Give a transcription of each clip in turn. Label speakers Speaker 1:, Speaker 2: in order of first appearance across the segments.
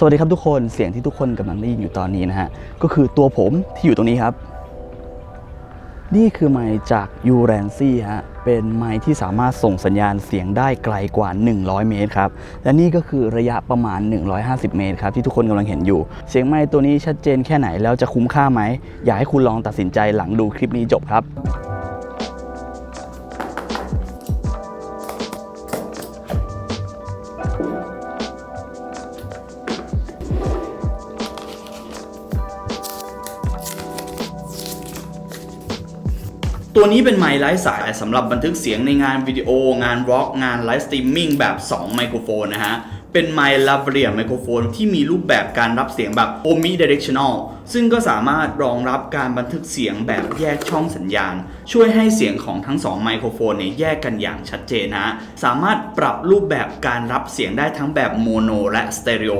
Speaker 1: สวัสดีครับทุกคนเสียงที่ทุกคนกำลังได้ยินอยู่ตอนนี้นะฮะ ก็คือตัวผมที่อยู่ตรงนี้ครับ นี่คือไมค์จากยูแรนซี่ฮะ เป็นไมค์ที่สามารถส่งสัญญาณเสียงได้ไกลกว่า 100 เมตรครับ และนี่ก็คือระยะประมาณ 150 เมตรครับ ที่ทุกคนกำลังเห็นอยู่ เสียงไมค์ตัวนี้ชัดเจนแค่ไหนแล้วจะคุ้มค่าไหม อยากให้คุณลองตัดสินใจหลังดูคลิปนี้จบครับ ตัวนี้เป็นไมค์ไร้สายสำหรับบันทึกเสียงในงานวิดีโอ งานวอล์กงานไลฟ์สตรีมมิ่งแบบ 2 ไมโครโฟนนะฮะ เป็นไมค์ลาเวียไมโครโฟนที่มีรูปแบบการรับเสียงแบบ Omni Directional ซึ่งก็สามารถรองรับการบันทึกเสียงแบบแยกช่องสัญญาณ ช่วยให้เสียงของทั้ง 2 ไมโครโฟนเนี่ยแยกกันอย่างชัดเจนนะ สามารถปรับรูปแบบการรับเสียงได้ทั้งแบบโมโนและสเตอริโอ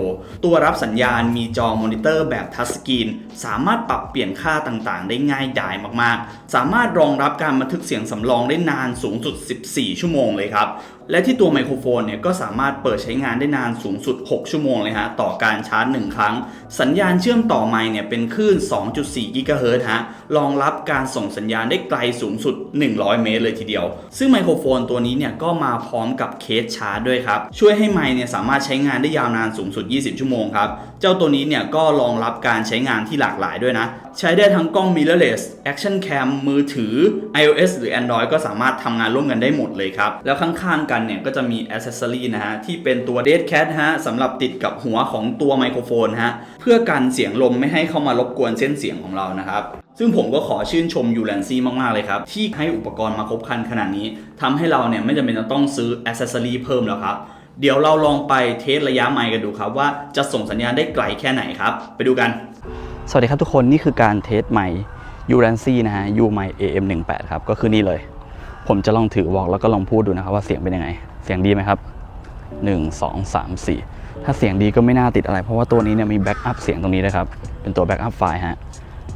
Speaker 1: ตัวรับสัญญาณมีจอมอนิเตอร์แบบทัชสกรีนสามารถปรับเปลี่ยนค่าต่างๆ ได้ง่ายดายมากๆ สามารถรองรับการบันทึกเสียงสำรองได้นานสูงสุด 14 ชั่วโมงเลยครับและที่ตัวไมโครโฟนเนี่ยก็สามารถเปิดใช้งานได้นานสูงสุด 6 ชั่วโมงเลยฮะต่อการชาร์จ 1 ครั้ง สัญญาณเชื่อมต่อไมค์เนี่ยเป็นคลื่น 2.4 กิกะเฮิรตซ์ฮะรองรับการส่งสัญญาณได้ไกลสูงสุด 100 เมตรเลยทีเดียว ซึ่งไมโครโฟนตัวนี้เนี่ยก็มาพร้อมกับเคสชาร์จด้วยครับ ช่วยให้ไมค์เนี่ยสามารถใช้งานได้ยาวนานสูงสุด 20 ชั่วโมงครับ เจ้าตัวนี้เนี่ยก็รองรับการใช้งานที่หลากหลายด้วยนะ ใช้ได้ทั้งกล้อง mirrorless action cam มือถือ iOS หรือ Android ก็สามารถทำงานร่วมกันได้หมดเลยครับ แล้วข้างๆกันเนี่ยก็จะมี accessory นะฮะ ที่เป็นตัว dead cat ฮะสำหรับติดกับหัวของตัวไมโครโฟนฮะ เพื่อกันเสียงลมไม่ให้เข้ามารบกวนเส้นเสียงของเรานะครับซึ่งผมก็ขอชื่นชมยูแลนซี่มาก ๆ เลยครับ ที่ให้อุปกรณ์มาครบครันขนาดนี้ทำให้เราเนี่ยไม่จำเป็นจะต้องซื้อ accessory เพิ่มแล้วครับ เดี๋ยวเราลองไปเทสระยะไมค์กันดูครับ ว่าจะส่งสัญญาณได้ไกลแค่ไหนครับ ไปดูกัน สวัสดีครับทุกคนนี่คือการเทสไมค์ยูแรนซี่นะฮะยูไมค์ AM18 ครับ ก็คือนี่เลย ผมจะลองถือวอล์กแล้วก็ลองพูดดูนะครับว่าเสียงเป็นยังไง เสียงดีไหมครับ1 2 3 4ถ้าเสียงดีก็ไม่น่าติดอะไร เพราะว่าตัวนี้เนี่ยมีแบ็กอัพเสียงตรงนี้นะครับ เป็นตัวแบ็กอัพไฟล์ฮะ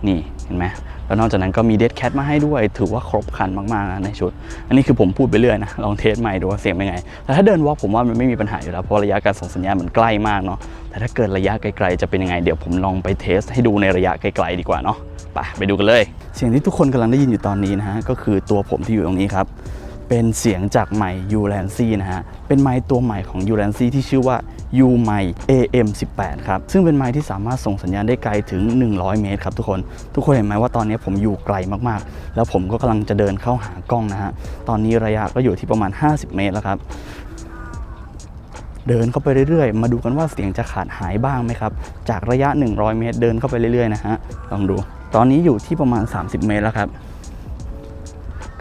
Speaker 1: นี่เห็นไหมแล้วนอกจากนั้นก็มีเด d แคทมาให้ด้วย ถือว่าครบครันมากๆนะในชุด อันนี้คือผมพูดไปเรื่อยนะ ลองเทสใหม่ดูว่าเสียงเป็นไง แต่ถ้าเดินวอล์กผมว่ามันไม่มีปัญหาอยู่แล้ว เพราะระยะการส่งสัญญาณมันใกล้มากเนาะ แต่ถ้าเกิดระยะไกลๆจะเป็นยังไง เดี๋ยวผมลองไปเทสให้ดูในระยะไกลๆดีกว่าเนาะ ไปไปดูกันเลย เสียงที่ทุกคนกำลังได้ยินอยู่ตอนนี้นะฮะ ก็คือตัวผมที่อยู่ตรงนี้ครับ เป็นเสียงจากไมค์ยูแลนซี่นะฮะ เป็นไมค์ตัวใหม่ของยูแลนซี่ที่ชื่อว่า U ไม AM18 ครับ ซึ่งเป็นไมค์ที่สามารถส่งสัญญาณได้ไกลถึง 100 เมตรครับทุกคน ทุกคนเห็นไหมว่าตอนนี้ผมอยู่ไกลมากๆ แล้วผมก็กำลังจะเดินเข้าหากล้องนะฮะ ตอนนี้ระยะก็อยู่ที่ประมาณ 50 เมตรแล้วครับ เดินเข้าไปเรื่อยๆ มาดูกันว่าเสียงจะขาดหายบ้างไหมครับ จากระยะ 100 เมตร เดินเข้าไปเรื่อยๆ นะฮะ ลองดู ตอนนี้อยู่ที่ประมาณ 30 เมตรแล้วครับ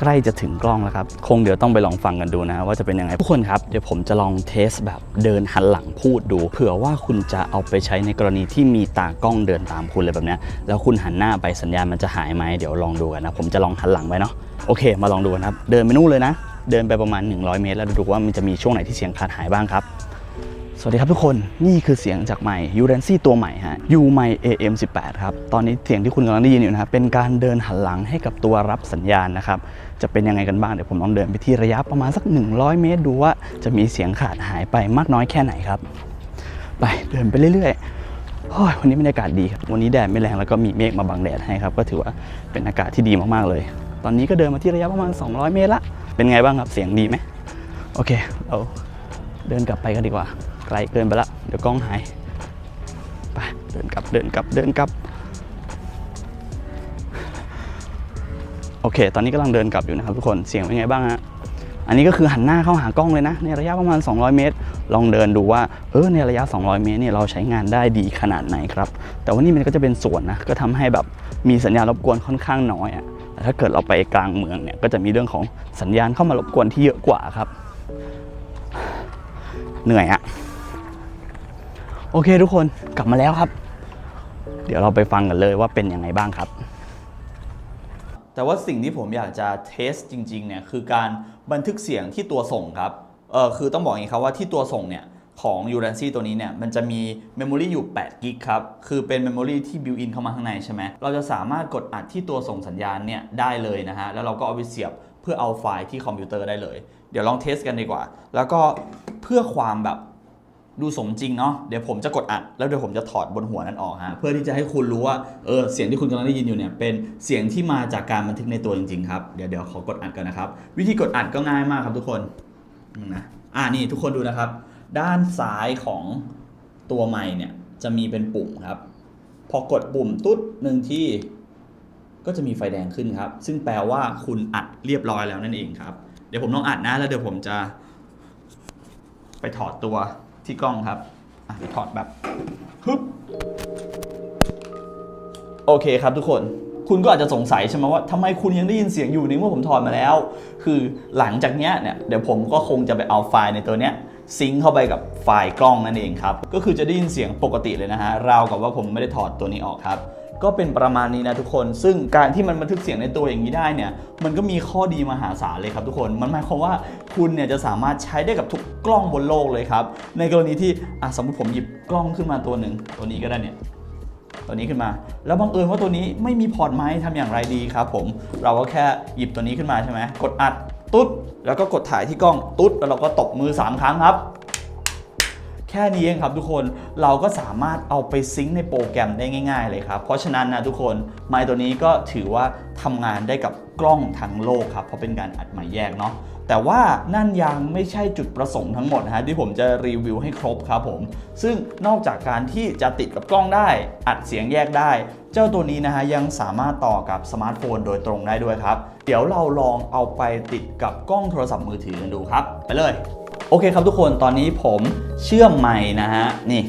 Speaker 1: ใกล้จะถึงกล้องแล้วครับ คงเดี๋ยวต้องไปลองฟังกันดูนะว่าจะเป็นยังไงทุกคนครับ เดี๋ยวผมจะลองเทสแบบเดินหันหลังพูดดู เผื่อว่าคุณจะเอาไปใช้ในกรณีที่มีตากล้องเดินตามคุณเลยแบบนี้แล้วคุณหันหน้าไปสัญญาณมันจะหายไหมเดี๋ยวลองดูกันนะ ผมจะลองหันหลังไปเนาะโอเค มาลองดูกันครับ เดินไปนู่นเลยนะ เดินไปประมาณ 100 เมตร แล้วดูว่ามันจะมีช่วงไหนที่เสียงขาดหายบ้างครับ สวัสดีครับทุกคนนี่คือเสียงจากไมค์ยูเรนซี่ตัวใหม่ฮะ U ไมค์ AM18 ครับ ตอนนี้เสียงที่คุณกำลังได้ยินอยู่นะครับเป็นการเดินหันหลังให้กับตัวรับสัญญาณนะครับ จะเป็นยังไงกันบ้าง เดี๋ยวผมลองเดินไปที่ระยะประมาณสัก 100 เมตร ดูว่าจะมีเสียงขาดหายไปมากน้อยแค่ไหนครับ ไปเดินไปเรื่อยๆโอ้ยวันนี้บรรยากาศดีครับวันนี้แดดไม่แรงแล้วก็มีเมฆมาบังแดดให้ครับก็ถือว่าเป็นอากาศที่ดีมากๆเลย ตอนนี้ก็เดินมาที่ระยะประมาณ 200 เมตรละเป็นไงบ้างครับเสียงดีไหมโอเคเรา เดินกลับไปกันดีกว่า ไกลเกินไปละ เดี๋ยวกล้องหาย ไป เดินกลับ เดินกลับ เดินกลับ โอเค ตอนนี้กำลังเดินกลับอยู่นะครับทุกคน เสียงเป็นไงบ้างฮะ อันนี้ก็คือหันหน้าเข้าหากล้องเลยนะ ในระยะประมาณ 200 เมตร ลองเดินดูว่า เออ ในระยะ 200 เมตรเนี่ยเราใช้งานได้ดีขนาดไหนครับ แต่ว่านี่มันก็จะเป็นสวนนะ ก็ทำให้แบบมีสัญญาณรบกวนค่อนข้างน้อยอะ่ะแต่ถ้าเกิดเราไปกลางเมืองเนี่ย ก็จะมีเรื่องของสัญญาณเข้ามารบกวนที่เยอะกว่าครับ เหนื่อยอะโอเคทุกคนกลับมาแล้วครับ เดี๋ยวเราไปฟังกันเลยว่าเป็นยังไงบ้างครับ แต่ว่าสิ่งที่ผมอยากจะเทสจริงๆเนี่ยคือการบันทึกเสียงที่ตัวส่งครับเออคือต้องบอกอย่างนี้ครับว่าที่ตัวส่งเนี่ยของ u r a n c y ตัวนี้เนี่ยมันจะมีเมมโมรีอยู่8กิกครับ คือเป็นเมมโมรีที่บิวอินเข้ามาข้างในใช่ไหมเราจะสามารถกดอัดที่ตัวส่งสัญญาณเนี่ยได้เลยนะฮะ แล้วเราก็เอาไปเสียบเพื่อเอาไฟล์ที่คอมพิวเตอร์ได้เลย เดี๋ยวลองเทสกันดีกว่า แล้วก็เพื่อความแบบดูสมจริงเนาะเดี๋ยวผมจะกดอัด แล้วเดี๋ยวผมจะถอดบนหัวนั้นออกฮะเพื่อที่จะให้คุณรู้ว่าเออเสียงที่คุณกำลังได้ยินอยู่เนี่ยเป็นเสียงที่มาจากการบันทึกในตัวจริงๆครับเดี๋ยวเดี๋ยวขอกดอัดกันนะครับ วิธีกดอัดก็ง่ายมากครับทุกคนนะอ่านี่ทุกคนดูนะครับ ด้านซ้ายของตัวไมค์เนี่ยจะมีเป็นปุ่มครับ พอกดปุ่มตุ๊ดหนึ่งที่ก็จะมีไฟแดงขึ้นครับ ซึ่งแปลว่าคุณอัดเรียบร้อยแล้วนั่นเองครับ เดี๋ยวผมลองอัดนะ แล้วเดี๋ยวผมจะ ไปถอดตัวที่กล้องครับอะเดี๋ยวถอดแบบฮึบโอเคครับทุกคนคุณก็อาจจะสงสัยใช่ไหมว่าทำไมคุณยังได้ยินเสียงอยู่ในเมื่อผมถอดมาแล้ว คือหลังจากเนี้ยเนี่ยเดี๋ยวผมก็คงจะไปเอาไฟล์ในตัวเนี้ยซิงเข้าไปกับไฟล์กล้องนั่นเองครับ ก็คือจะได้ยินเสียงปกติเลยนะฮะราวกับว่าผมไม่ได้ถอดตัวนี้ออกครับ ก็เป็นประมาณนี้นะทุกคน ซึ่งการที่มันบันทึกเสียงในตัวอย่างนี้ได้เนี่ยมันก็มีข้อดีมหาศาลเลยครับทุกคนมันหมายความว่าคุณเนี่ยจะสามารถใช้ได้กับทุกกล้องบนโลกเลยครับในกรณีที่อะสมมติผมหยิบกล้องขึ้นมาตัวหนึ่งตัวนี้ก็ได้เนี่ยตัวนี้ขึ้นมา แล้วบังเอิญว่าตัวนี้ไม่มีพอร์ตไม้ทำอย่างไรดีครับผมเราก็แค่หยิบตัวนี้ขึ้นมาใช่ไหมกดอัดตุ๊ดแล้วก็กดถ่ายที่กล้องตุ๊ดแล้วเราก็ตบมือ 3 ครั้งครับ แค่นี้เองครับทุกคนเราก็สามารถเอาไปซิงค์ในโปรแกรมได้ง่าย ๆ เลยครับ เพราะฉะนั้นนะทุกคนไมค์ตัวนี้ก็ถือว่าทำงานได้กับกล้องทั้งโลกครับ เพราะเป็นการอัดไมค์แยกเนาะแต่ว่านั่นยังไม่ใช่จุดประสงค์ทั้งหมดนะฮะที่ผมจะรีวิวให้ครบครับผม ซึ่งนอกจากการที่จะติดกับกล้องได้ อัดเสียงแยกได้ เจ้าตัวนี้นะฮะยังสามารถต่อกับสมาร์ทโฟนโดยตรงได้ด้วยครับ เดี๋ยวเราลองเอาไปติดกับกล้องโทรศัพท์มือถือกันดูครับ ไปเลย โอเคครับทุกคนตอนนี้ผมเชื่อมไม้นะฮะนี่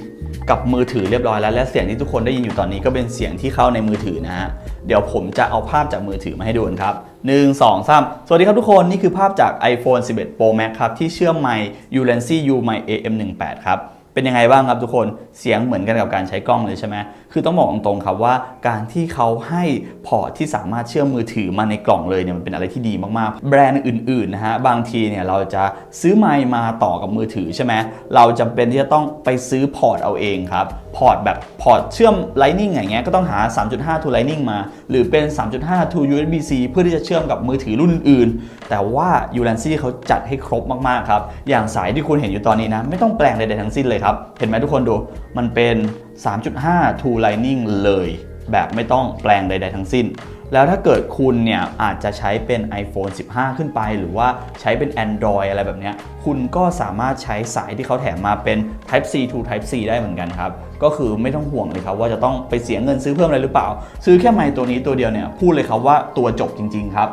Speaker 1: กับมือถือเรียบร้อยแล้ว และเสียงที่ทุกคนได้ยินอยู่ตอนนี้ก็เป็นเสียงที่เข้าในมือถือนะฮะเดี๋ยวผมจะเอาภาพจากมือถือมาให้ดูนครับ 1 2 3 สวัสดีครับทุกคน นี่คือภาพจาก iPhone 11 Pro Max ครับ ที่เชื่อมไมค์ u l e n c y U Mic AM18 ครับ เป็นยังไงบ้างครับทุกคนเสียงเหมือนกันกับการใช้กล้องเลยใช่ไหมคือต้องบอกตรงๆครับว่าการที่เขาให้พอร์ตที่สามารถเชื่อมมือถือมาในกล่องเลยเนี่ยมันเป็นอะไรที่ดีมากๆ แบรนด์อื่นๆนะฮะบางทีเนี่ยเราจะซื้อไมค์มาต่อกับมือถือใช่ไหมเราจำเป็นที่จะต้องไปซื้อพอร์ตเอาเองครับ พอร์ตแบบพอร์ตเชื่อม Lightning อย่างเงี้ยก็ต้องหา 3.5 to Lightning มา หรือเป็น 3.5 to USB-C เพื่อที่จะเชื่อมกับมือถือรุ่นอื่น แต่ว่า u l a n c y เขาจัดให้ครบมาก ๆ ครับ อย่างสายที่คุณเห็นอยู่ตอนนี้นะ ไม่ต้องแปลงใดๆทั้งสิ้นเลยครับ เห็นไหมทุกคนดู มันเป็น 3.5 to Lightning เลย แบบไม่ต้องแปลงใด ๆ ทั้งสิ้น แล้วถ้าเกิดคุณเนี่ยอาจจะใช้เป็น iPhone 15 ขึ้นไป หรือว่าใช้เป็น Android อะไรแบบเนี้ยคุณก็สามารถใช้สายที่เขาแถมมาเป็น Type C to Type C ได้เหมือนกันครับ ก็คือไม่ต้องห่วงเลยครับว่าจะต้องไปเสียเงินซื้อเพิ่มอะไรหรือเปล่า ซื้อแค่ไมค์ตัวนี้ตัวเดียวเนี่ยพูดเลยครับว่าตัวจบจริง ๆ ครับ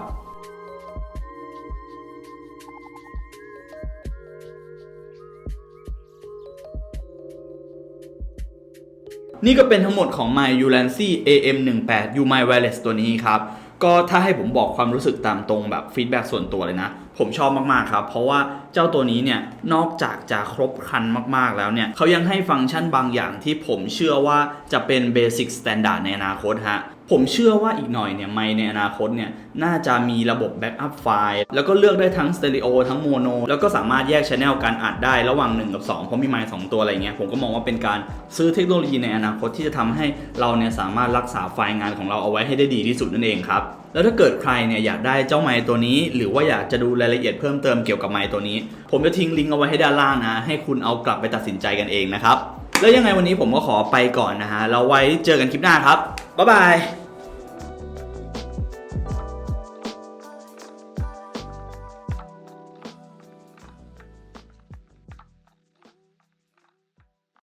Speaker 1: นี่ก็เป็นทั้งหมดของ My u l a n c y AM18 U My Wireless ตัวนี้ครับ ก็ถ้าให้ผมบอกความรู้สึกตามตรงแบบฟีดแบ็ส่วนตัวเลยนะ ผมชอบมาก ๆ ครับ เพราะว่าเจ้าตัวนี้เนี่ยนอกจากจะครบครันมาก ๆ แล้วเนี่ยเขายังให้ฟังก์ชันบางอย่างที่ผมเชื่อว่าจะเป็น Basic Standard ในอนาคตฮะผมเชื่อว่าอีกหน่อยเนี่ยไมในอนาคตเนี่ยน่าจะมีระบบแบ็กอัพไฟล์แล้วก็เลือกได้ทั้งสเตอริโอทั้งโมโนแล้วก็สามารถแยกช anel การอัดได้ระหว่าง 1 กับ 2 เพราะมีไมค์2ตัวอะไรเงี้ยผมก็มองว่าเป็นการซื้อเทคโนโลยีในอนาคตที่จะทำให้เราเนี่ยสามารถรักษาไฟล์งานของเราเอาไว้ให้ได้ดีที่สุดนั่นเองครับ แล้วถ้าเกิดใครเนี่ยอยากได้เจ้าไม้ตัวนี้ หรือว่าอยากจะดูรายละเอียดเพิ่มเติมเกี่ยวกับไม้ตัวนี้ ผมจะทิ้งลิงก์เอาไว้ให้ด้านล่างนะ ให้คุณเอากลับไปตัดสินใจกันเองนะครับ แล้วยังไงวันนี้ผมก็ขอไปก่อนนะฮะเราไว้เจอกันคลิปหน้าครับบ๊ายบาย